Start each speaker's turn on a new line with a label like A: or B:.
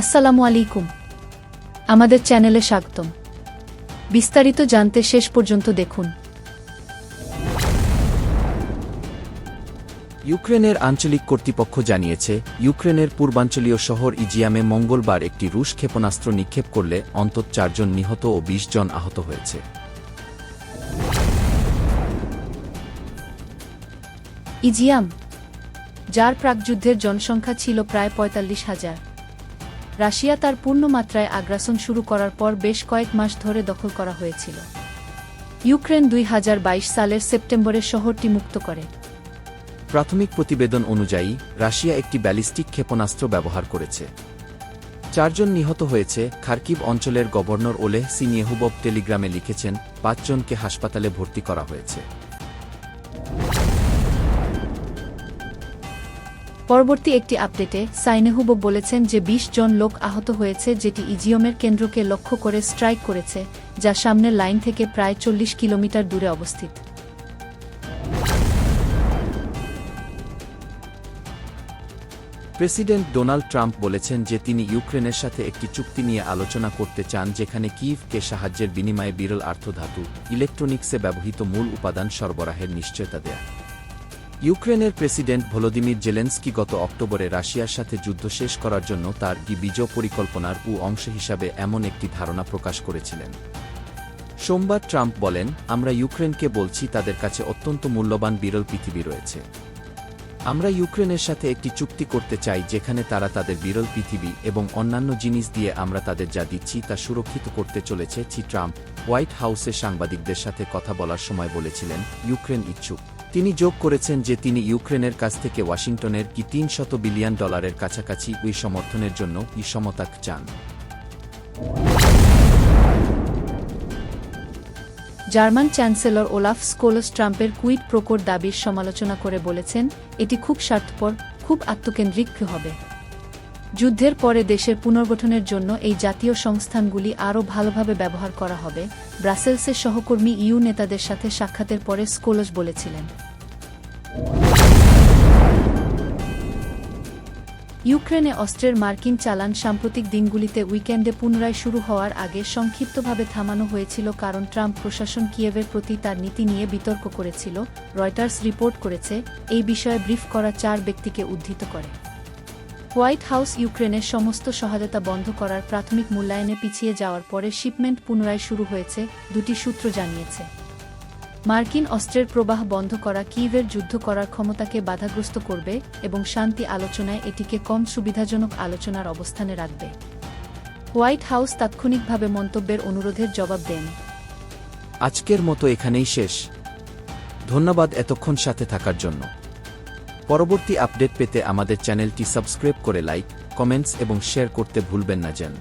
A: আসসালামু আলাইকুম। আমাদের চ্যানেলে স্বাগতম। বিস্তারিত জানতে শেষ পর্যন্ত দেখুন।
B: ইউক্রেনের আঞ্চলিক কর্তৃপক্ষ জানিয়েছে ইউক্রেনের পূর্বাঞ্চলীয় শহর ইজিয়ামে মঙ্গলবার একটি রুশ ক্ষেপণাস্ত্র নিক্ষেপ করলে অন্তত চারজন নিহত ও ২০ জন আহত হয়েছে।
A: ইজিয়াম যার প্রাকযুদ্ধের জনসংখ্যা ছিল প্রায় পঁয়তাল্লিশ হাজার। রাশিয়া তার পূর্ণ মাত্রায় আগ্রাসন শুরু করার পর বেশ কয়েক মাস ধরে দখল করা হয়েছিল। ইউক্রেন দুই হাজার বাইশ সালের সেপ্টেম্বরে শহরটি মুক্ত করে।
B: প্রাথমিক প্রতিবেদন অনুযায়ী, রাশিয়া একটি ব্যালিস্টিক ক্ষেপণাস্ত্র ব্যবহার করেছে। চারজন নিহত হয়েছে, খার্কিভ অঞ্চলের গভর্নর ওলেহ সিনিয়েহুবব টেলিগ্রামে লিখেছেন, পাঁচজনকে হাসপাতালে ভর্তি করা হয়েছে।
A: পরবর্তী একটি আপডেটে সাইনেহুব বলেছেন যে ২০ জন লোক আহত হয়েছে যেটি ইজিয়মের কেন্দ্রকে লক্ষ্য করে স্ট্রাইক করেছে, যা সামনের লাইন থেকে প্রায় চল্লিশ কিলোমিটার দূরে অবস্থিত।
B: প্রেসিডেন্ট ডোনাল্ড ট্রাম্প বলেছেন যে তিনি ইউক্রেনের সাথে একটি চুক্তি নিয়ে আলোচনা করতে চান, যেখানে কিভকে সাহায্যের বিনিময়ে বিরল আর্থধাতু ইলেকট্রনিক্সে ব্যবহৃত মূল উপাদান সরবরাহের নিশ্চয়তা দেয়া। ইউক্রেনের প্রেসিডেন্ট ভলোদিমির জেলেন্সকি গত অক্টোবরে রাশিয়ার সাথে যুদ্ধ শেষ করার জন্য তার কি বিজয় পরিকল্পনার ও অংশ হিসাবে এমন একটি ধারণা প্রকাশ করেছিলেন। সোমবার ট্রাম্প বলেন, আমরা ইউক্রেনকে বলছি তাদের কাছে অত্যন্ত মূল্যবান বিরল পৃথিবী রয়েছে। আমরা ইউক্রেনের সাথে একটি চুক্তি করতে চাই যেখানে তারা তাদের বিরল পৃথিবী এবং অন্যান্য জিনিস দিয়ে আমরা তাদের যা দিচ্ছি তা সুরক্ষিত করতে চলেছে চি ট্রাম্প হোয়াইট হাউসে সাংবাদিকদের সাথে কথা বলার সময় বলেছিলেন, ইউক্রেন ইচ্ছুক। তিনি যোগ করেছেন যে তিনি ইউক্রেনের কাছ থেকে ওয়াশিংটনের কি তিন শত বিলিয়ন ডলারের কাছাকাছি ওই সমর্থনের জন্য ই সমতাক চান।
A: জার্মান চ্যান্সেলর ওলাফ স্কোলস ট্রাম্পের কুইট প্রকোর দাবির সমালোচনা করে বলেছেন, এটি খুব স্বার্থপর, খুব আত্মকেন্দ্রিক হবে। যুদ্ধের পরে দেশের পুনর্গঠনের জন্য এই জাতীয় সংস্থানগুলি আরও ভালোভাবে ব্যবহার করা হবে। ব্রাসেলসের সহকর্মী ইউ নেতাদের সাথে সাক্ষাতের পরে স্কোলস বলেছিলেন ইউক্রেনে অস্ত্রের মার্কিন চালান সাম্প্রতিক দিনগুলিতে উইকেন্ডে পুনরায় শুরু হওয়ার আগে সংক্ষিপ্তভাবে থামানো হয়েছিল কারণ ট্রাম্প প্রশাসন কিয়েভের প্রতি তার নীতি নিয়ে বিতর্ক করেছিল। রয়টার্স রিপোর্ট করেছে, এই বিষয়ে ব্রিফ করা চার ব্যক্তিকে উদ্ধৃত করে। হোয়াইট হাউস ইউক্রেনের সমস্ত সহায়তা বন্ধ করার প্রাথমিক মূল্যায়নে পিছিয়ে যাওয়ার পরে শিপমেন্ট পুনরায় শুরু হয়েছে, দুটি সূত্র জানিয়েছে। মার্কিন অস্ত্রের প্রবাহ বন্ধ করা কিভের যুদ্ধ করার ক্ষমতাকে বাধাগ্রস্ত করবে এবং শান্তি আলোচনায় এটিকে কম সুবিধাজনক আলোচনার অবস্থানে রাখবে। হোয়াইট হাউস তাৎক্ষণিকভাবে মন্তব্যের অনুরোধের জবাব দেন।
B: আজকের মতো এখানেই শেষ। ধন্যবাদ এতক্ষণ সাথে থাকার জন্য। পরবর্তী আপডেট পেতে আমাদের চ্যানেলটি সাবস্ক্রাইব করে লাইক, কমেন্টস এবং শেয়ার করতে ভুলবেন না যেন।